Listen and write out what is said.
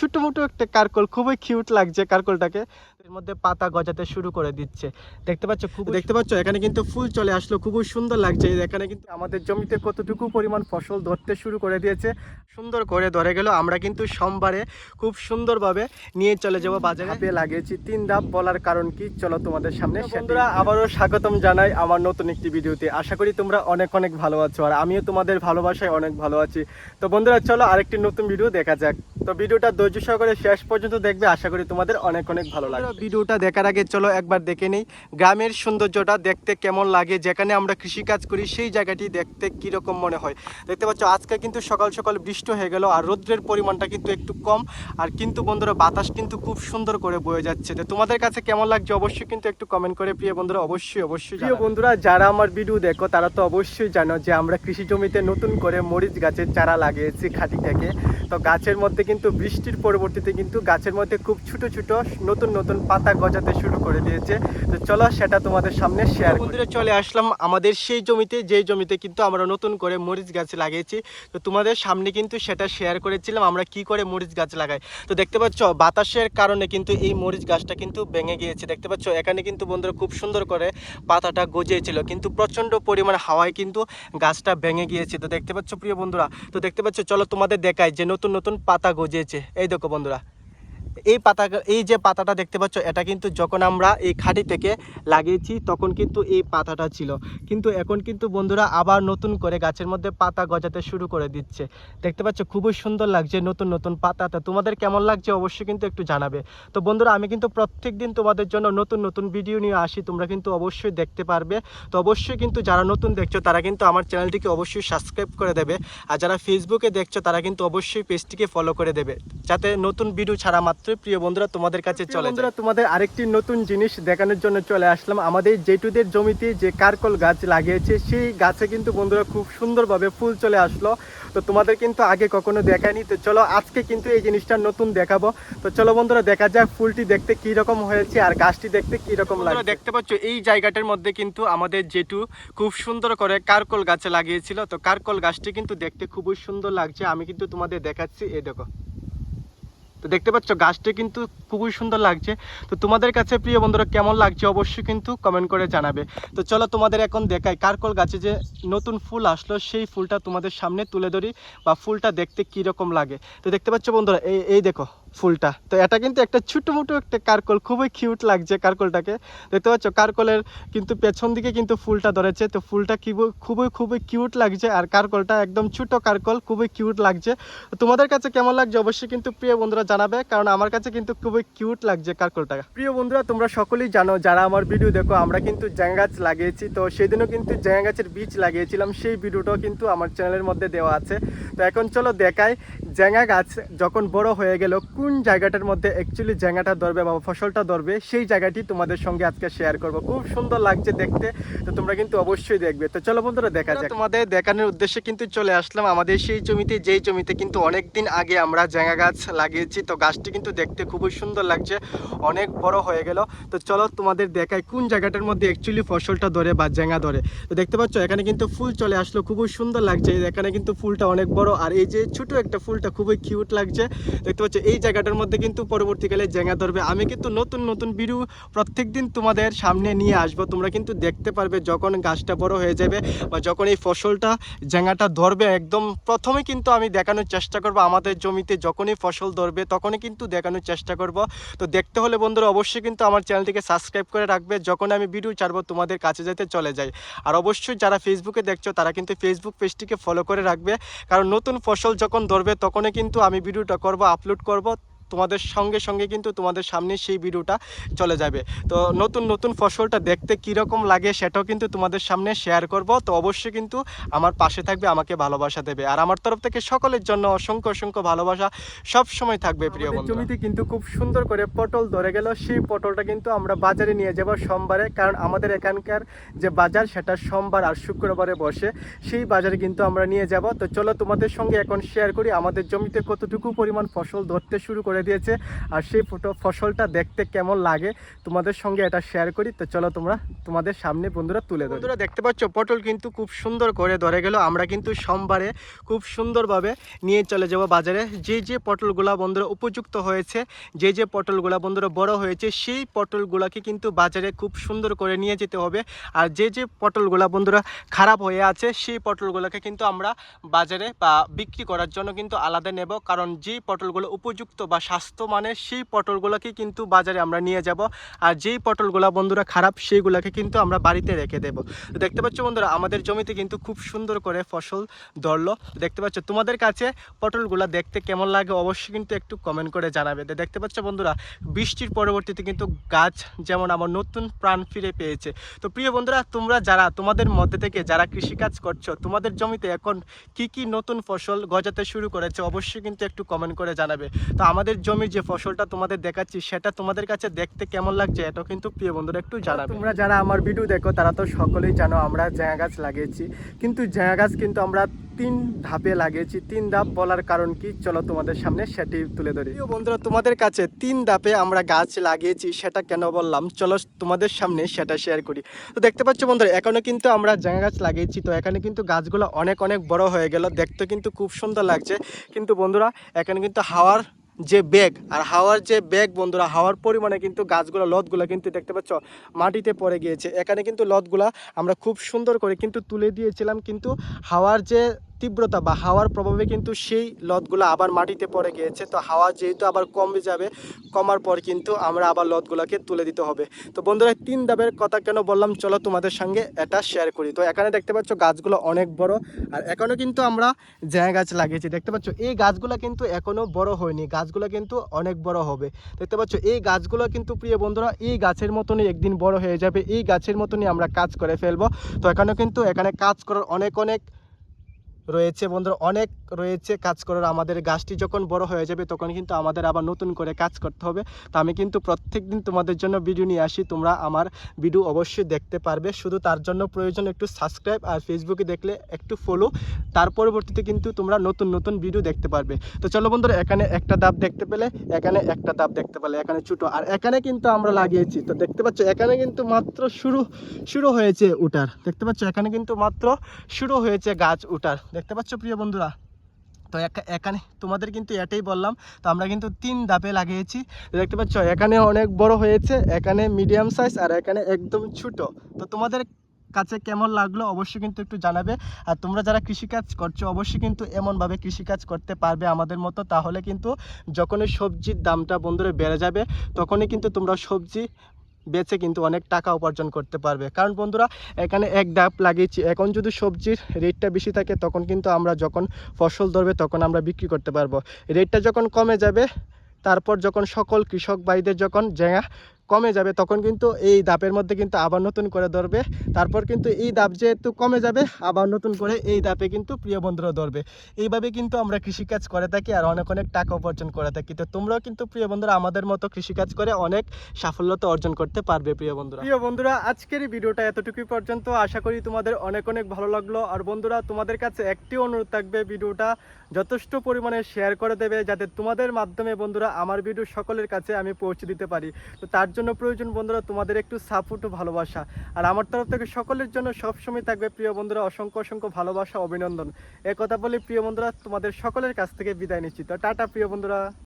ছোট মোটো একটা কারকল খুবই কিউট লাগছে কারকলটাকে। এর মধ্যে পাতা গজাতে শুরু করে দিচ্ছে। দেখতে পাচ্ছ খুব দেখতে পাচ্ছ এখানে কিন্তু ফুল চলে আসলো খুবই সুন্দর লাগছে। এখানে কিন্তু আমাদের জমিতে কতটুকু পরিমাণ ফসল ধরতে শুরু করে দিয়েছে সুন্দর করে ধরে গেল। আমরা কিন্তু সোমবারে খুব সুন্দরভাবে নিয়ে চলে যাব বাজারে। লাগিয়েছি তিন ধাপ বলার কারণ কি? চলো তোমাদের সামনে বন্ধুরা আবারও স্বাগতম জানাই আমার নতুন একটি ভিডিওতে। আশা করি তোমরা অনেক অনেক ভালো আছো আর আমিও তোমাদের ভালোবাসায় অনেক ভালো আছি। তো বন্ধুরা চলো আরেকটি নতুন ভিডিও দেখা যাক। তো ভিডিওটা ধৈর্য সহকারে শেষ পর্যন্ত দেখবে। আশা করি তোমাদের অনেক অনেক ভালো লাগবে। ভিডিওটা দেখার আগে চলো একবার দেখে নেই। গ্রামের সৌন্দর্যটা দেখতে কেমন লাগে? যেখানে আমরা কৃষিকাজ করি সেই জায়গাটি দেখতে কীরকম মনে হয়? দেখতে পাচ্ছ আজকে কিন্তু সকাল সকাল বৃষ্টি হয়ে গেল আর রৌদ্রের পরিমাণটা কিন্তু একটু কম। আর কিন্তু বন্ধুরা বাতাস কিন্তু খুব সুন্দর করে বয়ে যাচ্ছে। তো তোমাদের কাছে কেমন লাগছে অবশ্যই কিন্তু একটু কমেন্ট করে প্রিয় বন্ধুরা অবশ্যই অবশ্যই প্রিয় বন্ধুরা যারা আমার ভিডিও দেখো তারা তো অবশ্যই জানো যে আমরা কৃষি জমিতে নতুন করে মরিচ গাছের চারা লাগিয়েছি খাঁটি থেকে। তো গাছের মধ্যে কিন্তু বৃষ্টির পরবর্তীতে কিন্তু গাছের মধ্যে খুব ছোট ছোট নতুন নতুন পাতা গজাতে শুরু করে দিয়েছে। তো চলো সেটা তোমাদের সামনে শেয়ার বন্ধুরা, চলে আসলাম আমাদের সেই জমিতে যেই জমিতে কিন্তু আমরা নতুন করে মরিচ গাছ লাগিয়েছি। তো তোমাদের সামনে কিন্তু সেটা শেয়ার করেছিলাম, আমরা কি করে মরিচ গাছ লাগাই। তো দেখতে পাচ্ছ, বাতাসের কারণে কিন্তু এই মরিচ গাছটা কিন্তু ভেঙে গিয়েছে। দেখতে পাচ্ছ, এখানে কিন্তু বন্ধুরা খুব সুন্দর করে পাতাটা গজিয়েছিল, কিন্তু প্রচণ্ড পরিমাণ হাওয়ায় কিন্তু গাছটা ভেঙে গিয়েছে। তো দেখতে পাচ্ছ, প্রিয় বন্ধুরা, তো দেখতে পাচ্ছ, চলো তোমাদের দেখাই যে নতুন নতুন পাতা গজিয়েছে। এই দেখো বন্ধুরা এই পাতা, এই যে পাতাটা দেখতে পাচ্ছ, এটা কিন্তু যখন আমরা এই খাঁটি থেকে লাগিয়েছি, তখন কিন্তু এই পাতাটা ছিল। কিন্তু এখন কিন্তু বন্ধুরা আবার নতুন করে গাছের মধ্যে পাতা গজাতে শুরু করে দিচ্ছে। দেখতে পাচ্ছ, খুবই সুন্দর লাগছে নতুন নতুন পাতা। তো তোমাদের কেমন লাগছে অবশ্যই কিন্তু একটু জানাবে। তো বন্ধুরা, আমি কিন্তু প্রত্যেক দিন তোমাদের জন্য নতুন নতুন ভিডিও নিয়ে আসি, তোমরা কিন্তু অবশ্যই দেখতে পারবে। তো অবশ্যই কিন্তু যারা নতুন দেখছ, তারা কিন্তু আমার চ্যানেলটিকে অবশ্যই সাবস্ক্রাইব করে দেবে। আর যারা ফেসবুকে দেখছ, তারা কিন্তু অবশ্যই পেজটিকে ফলো করে দেবে। যাতে নতুন ভিডিও ছাড়া মাত্রই প্রিয় বন্ধুরা তোমাদের কাছে চলে বন্ধুরা তোমাদের আরেকটি নতুন জিনিস দেখানোর জন্য চলে আসলাম। আমাদের জেটুদের জমিতে যে কারকল গাছ লাগিয়েছে সেই গাছে কিন্তু বন্ধুরা খুব সুন্দরভাবে ফুল চলে আসলো। তো তোমাদের কিন্তু আগে কখনো দেখায়নি। তো চলো আজকে কিন্তু এই জিনিসটা নতুন দেখাবো। তো চলো বন্ধুরা দেখা যাক ফুলটি দেখতে কি রকম হয়েছে আর গাছটি দেখতে কি রকম লাগে দেখতে পাচ্ছ এই জায়গাটার মধ্যে কিন্তু আমাদের জেঠু খুব সুন্দর করে কারকল গাছে লাগিয়েছিল। তো কারকল গাছটি কিন্তু দেখতে খুবই সুন্দর লাগছে। আমি কিন্তু তোমাদের দেখাচ্ছি এই দেখো। তো দেখতে পাচ্ছ, গাছটা কিন্তু খুবই সুন্দর লাগছে। তো তোমাদের কাছে, প্রিয় বন্ধুরা, কেমন লাগছে অবশ্যই কিন্তু কমেন্ট করে জানাবে। তো চলো তোমাদের এখন দেখাই কারকল গাছে যে নতুন ফুল আসলো, সেই ফুলটা তোমাদের সামনে তুলে ধরি বা ফুলটা দেখতে কি রকম লাগে। তো দেখতে পাচ্ছ বন্ধুরা, এই এই দেখো ফুলটা। তো এটা কিন্তু একটা ছোটো মোটো একটা কারকল খুবই কিউট লাগছে কারকলটাকে দেখতে পাচ্ছ কারকলের কিন্তু পেছন দিকে কিন্তু ফুলটা ধরেছে। তো ফুলটা খুবই খুবই কিউট লাগছে আর কারকলটা একদম ছোটো কারকল খুবই কিউট লাগছে। তোমাদের কাছে কেমন লাগছে অবশ্যই কিন্তু প্রিয় বন্ধুরা জানাবে, কারণ আমার কাছে কিন্তু খুবই কিউট লাগছে কারকলটা। প্রিয় বন্ধুরা, তোমরা সকলেই জানো, যারা আমার ভিডিও দেখো, আমরা কিন্তু জ্যাং গাছ লাগিয়েছি। তো সেদিনও কিন্তু জ্যাং গাছের বীজ লাগিয়েছিলাম, সেই ভিডিওটাও কিন্তু আমার চ্যানেলের মধ্যে দেওয়া আছে। তো এখন চলো দেখাই জ্যাঙা গাছ যখন বড় হয়ে গেল, কোন জায়গাটার মধ্যে অ্যাকচুয়ালি জ্যাঙাটা ধরবে বা ফসলটা ধরবে, সেই জায়গাটি তোমাদের সঙ্গে আজকে শেয়ার করব। খুব সুন্দর লাগছে দেখতে, তো তোমরা কিন্তু অবশ্যই দেখবে। তো চলো বন্ধুরা, দেখা যাক। তোমাদের দেখানোর উদ্দেশ্যে কিন্তু চলে আসলাম আমাদের সেই জমিতে, যেই জমিতে কিন্তু অনেক দিন আগে আমরা জ্যাঙা গাছ লাগিয়েছি, তো গাছটি কিন্তু দেখতে খুবই সুন্দর লাগছে, অনেক বড় হয়ে গেল। তো চলো তোমাদের দেখায় কোন জায়গাটার মধ্যে অ্যাকচুয়ালি ফসলটা ধরে বা জ্যাঙা ধরে। তো দেখতে পাচ্ছ, এখানে কিন্তু ফুল চলে আসলো, খুবই সুন্দর লাগছে, এখানে কিন্তু ফুলটা অনেক বড়। আর এই যে ছোট একটা ফুলটা খুবই কিউট লাগছে। দেখতে পাচ্ছ, এই জায়গাটার মধ্যে কিন্তু পরবর্তীকালে জ্যাঙা ধরবে। আমি কিন্তু নতুন নতুন বিরু প্রত্যেক দিন তোমাদের সামনে নিয়ে আসব। তোমরা কিন্তু দেখতে পারবে যখন গাছটা বড় হয়ে যাবে বা যখন এই ফসলটা, জ্যাঙাটা ধরবে একদম প্রথমে কিন্তু আমি দেখানোর চেষ্টা করব আমাদের জমিতে। যখনই ফসল ধরবে তখনই কিন্তু দেখানোর চেষ্টা করব। তো দেখতে হলে বন্ধুরা অবশ্যই কিন্তু আমার চ্যানেলটিকে সাবস্ক্রাইব করে রাখবে। যখন আমি ভিডিও ছাড়বো তোমাদের কাছে যেতে চলে যাই। আর অবশ্যই যারা ফেসবুকে দেখছ তারা কিন্তু ফেসবুক পেজটিকে ফলো করে রাখবে। কারণ নতুন ফসল যখন ধরবে তখনই কিন্তু আমি ভিডিওটা করব আপলোড করব। তোমাদের সঙ্গে সঙ্গে কিন্তু তোমাদের সামনে সেই ভিডিওটা চলে যাবে। তো নতুন নতুন ফসলটা দেখতে কীরকম লাগে সেটাও কিন্তু তোমাদের সামনে শেয়ার করব। তো অবশ্যই কিন্তু আমার পাশে থাকবে আমাকে ভালোবাসা দেবে। আর আমার তরফ থেকে সকলের জন্য অসংখ্য অসংখ্য ভালোবাসা সব সময় থাকবে প্রিয় বন্ধু জমিতে কিন্তু খুব সুন্দর করে পটল ধরে গেল। সেই পটলটা কিন্তু আমরা বাজারে নিয়ে যাব সোমবারে কারণ আমাদের এখানকার যে বাজার সেটা সোমবার আর শুক্রবারে বসে। সেই বাজারে কিন্তু আমরা নিয়ে যাব। তো চলো তোমাদের সঙ্গে এখন শেয়ার করি আমাদের জমিতে কতটুকু পরিমাণ ফসল ধরতে শুরু করে করে দিয়েছে। আর সেই ফসলটা দেখতে কেমন লাগে তোমাদের সঙ্গে এটা শেয়ার করি। তো চলো তোমরা তোমাদের সামনে বন্ধুরা তুলে ধরি। বন্ধুরা দেখতে পাচ্ছ, পটল কিন্তু খুব সুন্দর করে ধরে গেল। আমরা কিন্তু সোমবারে খুব সুন্দরভাবে নিয়ে চলে যাব বাজারে। যে যে পটলগুলা বন্ধুরা উপযুক্ত হয়েছে, যে যে পটলগুলা বন্ধুরা বড় হয়েছে, সেই পটলগুলাকে কিন্তু বাজারে খুব সুন্দর করে নিয়ে যেতে হবে। আর যে যে পটলগুলা বন্ধুরা খারাপ হয়ে আছে, সেই পটলগুলোকে কিন্তু আমরা বাজারে বা বিক্রি করার জন্য কিন্তু আলাদা নেব। কারণ যে পটলগুলো উপযুক্ত বা স্বাস্থ্য মানের সেই পটলগুলোকে কিন্তু বাজারে আমরা নিয়ে যাব। আর যেই পটলগুলো বন্ধুরা খারাপ, সেইগুলোকে কিন্তু আমরা বাড়িতে রেখে দেব। তো দেখতে পাচ্ছ বন্ধুরা, আমাদের জমিতে কিন্তু খুব সুন্দর করে ফসল ধরলো। দেখতে পাচ্ছ, তোমাদের কাছে পটলগুলো দেখতে কেমন লাগে অবশ্যই কিন্তু একটু কমেন্ট করে জানাবে। তো দেখতে পাচ্ছ বন্ধুরা, বৃষ্টির পরবর্তীতে কিন্তু গাছ যেমন আমার নতুন প্রাণ ফিরে পেয়েছে। তো প্রিয় বন্ধুরা, তোমরা যারা, তোমাদের মধ্যে থেকে যারা কৃষিকাজ করছ, তোমাদের জমিতে এখন কি কি নতুন ফসল গজাতে শুরু করেছে, অবশ্যই কিন্তু একটু কমেন্ট করে জানাবে। তো আমাদের জমির যে ফসলটা তোমাদের দেখাচ্ছি সেটা তোমাদের কাছে দেখতে কেমন লাগছে এটাও কিন্তু প্রিয় বন্ধুরা একটু জানাবে। তোমরা যারা আমার ভিডিও দেখো তারা তো সকলেই জানো আমরা জায়গা গাছ লাগিয়েছি। কিন্তু জায়গা গাছ কিন্তু আমরা তিন ধাপে লাগিয়েছি। তিন ধাপ বলার কারণ কি? চলো তোমাদের সামনে সেটি তুলে ধরি। প্রিয় বন্ধুরা তোমাদের কাছে তিন ধাপে আমরা গাছ লাগিয়েছি সেটা কেন বললাম? চলো তোমাদের সামনে সেটা শেয়ার করি। তো দেখতে পাচ্ছ বন্ধুরা এখনও কিন্তু আমরা জায়গা গাছ লাগিয়েছি। তো এখানে কিন্তু গাছগুলো অনেক অনেক বড় হয়ে গেল। দেখতে কিন্তু খুব সুন্দর লাগছে। কিন্তু বন্ধুরা এখানে কিন্তু হাওয়ার যে ব্যাগ আর হাওয়ার যে ব্যাগ বন্ধুরা, হাওয়ার পরিমাণে কিন্তু গাছগুলো, লতগুলো কিন্তু দেখতে পাচ্ছ, মাটিতে পড়ে গিয়েছে। এখানে কিন্তু লতগুলা আমরা খুব সুন্দর করে কিন্তু তুলে দিয়েছিলাম, কিন্তু হাওয়ার যে তীব্রতা বা হাওয়ার প্রভাবে কিন্তু সেই লতগুলো আবার মাটিতে পড়ে গিয়েছে। তো হাওয়া যেহেতু আবার কমে যাবে, কমার পর কিন্তু আমরা আবার লতগুলোকে তুলে দিতে হবে। তো বন্ধুরা, তিন দাবের কথা কেন বললাম? চলো তোমাদের সঙ্গে এটা শেয়ার করি। তো এখানে দেখতে পাচ্ছ গাছগুলো অনেক বড়, আর এখনও কিন্তু আমরা জায়গা গাছ লাগিয়েছি। দেখতে পাচ্ছ, এই গাছগুলো কিন্তু এখনও বড় হয়নি। গাছগুলো কিন্তু অনেক বড় হবে। দেখতে পাচ্ছ, এই গাছগুলো কিন্তু প্রিয় বন্ধুরা, এই গাছের মতনই একদিন বড় হয়ে যাবে। এই গাছের মতনই আমরা কাজ করে ফেলব। তো এখানে কিন্তু এখানে কাজ করার অনেক অনেক রয়েছে বন্ধুরা, অনেক রয়েছে কাজ করার। আমাদের গাছটি যখন বড় হয়ে যাবে তখন কিন্তু আমাদের আবার নতুন করে কাজ করতে হবে। তো আমি কিন্তু প্রত্যেক দিন তোমাদের জন্য ভিডিও নিয়ে আসি, তোমরা আমার ভিডিও অবশ্যই দেখতে পারবে। শুধু তার জন্য প্রয়োজন একটু সাবস্ক্রাইব আর ফেসবুকে দেখলে একটু ফলো তার পরবর্তীতে কিন্তু তোমরা নতুন নতুন ভিডিও দেখতে পারবে। তো চলো বন্ধুরা, এখানে একটা দাব দেখতে পেলে, এখানে একটা দাব দেখতে পেলে, এখানে ছোটো। আর এখানে কিন্তু আমরা লাগিয়েছি, তো দেখতে পাচ্ছ, এখানে কিন্তু মাত্র শুরু শুরু হয়েছে উঠার। দেখতে পাচ্ছ, এখানে কিন্তু মাত্র শুরু হয়েছে গাছ উঠার। দেখতে পাচ্ছ প্রিয় বন্ধুরা? তো এখানে তোমাদের কিন্তু এটাই বললাম, তো আমরা কিন্তু তিন ধাপে লাগিয়েছি। দেখতে পাচ্ছ, এখানে অনেক বড় হয়েছে, এখানে মিডিয়াম সাইজ আর এখানে একদম ছোট। তো তোমাদের কাছে কেমন লাগল অবশ্যই কিন্তু একটু জানাবে। আর তোমরা যারা কৃষিকাজ করছ, অবশ্যই কিন্তু এমনভাবে কৃষিকাজ করতে পারবে আমাদের মতো। তাহলে কিন্তু যখনই সবজির দামটা বন্ধুরা বেড়ে যাবে, তখনই কিন্তু তোমরা সবজি বেচে কিন্তু অনেক টাকা উপার্জন করতে পারবে। কারণ বন্ধুরা, এখানে এক ডাব লাগিয়েছি। এখন যদি সবজির রেটটা বেশি থাকে, তখন কিন্তু আমরা যখন ফসল ধরবে, তখন আমরা বিক্রি করতে পারব। রেটটা যখন কমে যাবে, তারপর যখন সকল কৃষক ভাইদের যখন জায়গা কমে যাবে, তখন কিন্তু এই দাপের মধ্যে কিন্তু আবার নতুন করে ধরবে। তারপর কিন্তু এই দাপ যেহেতু কমে যাবে, আবার নতুন করে এই দাপে কিন্তু প্রিয় বন্ধুরা ধরবে। এইভাবে কিন্তু আমরা কৃষিকাজ করে থাকি আর অনেক অনেক টাকা উপার্জন করে থাকি। তো তোমরাও কিন্তু প্রিয় বন্ধুরা আমাদের মতো কৃষিকাজ করে অনেক সাফল্যতা অর্জন করতে পারবে প্রিয় বন্ধুরা। প্রিয় বন্ধুরা, আজকের ভিডিওটা এতটুকুই পর্যন্ত। আশা করি তোমাদের অনেক অনেক ভালো লাগল। আর বন্ধুরা, তোমাদের কাছে একটি অনুরোধ থাকবে ভিডিওটা যথেষ্ট পরিমাণে শেয়ার করে দেবে, যাতে তোমাদের মাধ্যমে বন্ধুরা আমার ভিডিও সকলের কাছে আমি পৌঁছে দিতে পারি। তো তার জন্য প্রয়োজন বন্ধুরা, তোমাদের একটু সাপোর্ট ও ভালোবাসা। আর আমার তরফ থেকে সকলের জন্য সবসময় থাকবে প্রিয় বন্ধুরা, অসংখ্য অসংখ্য ভালোবাসা, অভিনন্দন। কথা বলে প্রিয় বন্ধুরা, তোমাদের সকলের কাছ থেকে বিদায় নিচ্ছি। তো টাটা প্রিয় বন্ধুরা।